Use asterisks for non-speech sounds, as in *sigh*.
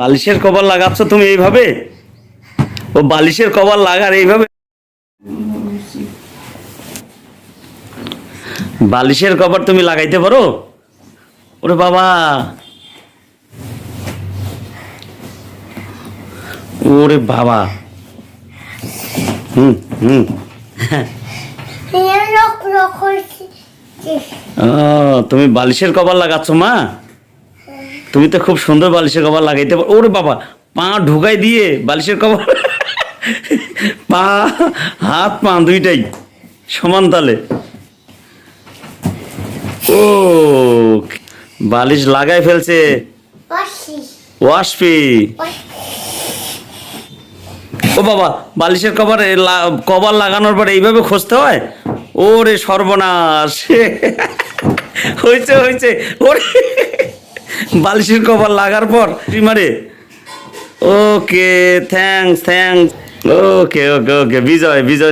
বালিশের কভার লাগাচ্ছ তুমি এইভাবে? ও বালিশের কভার লাগার এইভাবে? বালিশের কভার তুমি লাগাইতে পারো? ওরে বাবা। ওরে বাবা। হুম হুম। ও, তুমি বালিশের কভার লাগাচ্ছ মা? তুমি তো খুব সুন্দর বালিশের কভার লাগাইতে পারো ওরে বাবা পা ঢুকাই দিয়ে বালিশের কভার *laughs* পা হাত পা দুইটাই সমান তালে। ও বালিশ লাগাই ফেলছে। ওয়াশপি। ও বাবা বালিশের কভার কভার লাগানোর পরে এইভাবে খুঁজতে হয়? ওরে সর্বনাশ। *laughs* হয়েছে হয়েছে ওরে বালিশের কভার লাগার পর মারে ওকে থ্যাংকস থ্যাংকস ওকে ওকে ওকে বিজয় বিজয়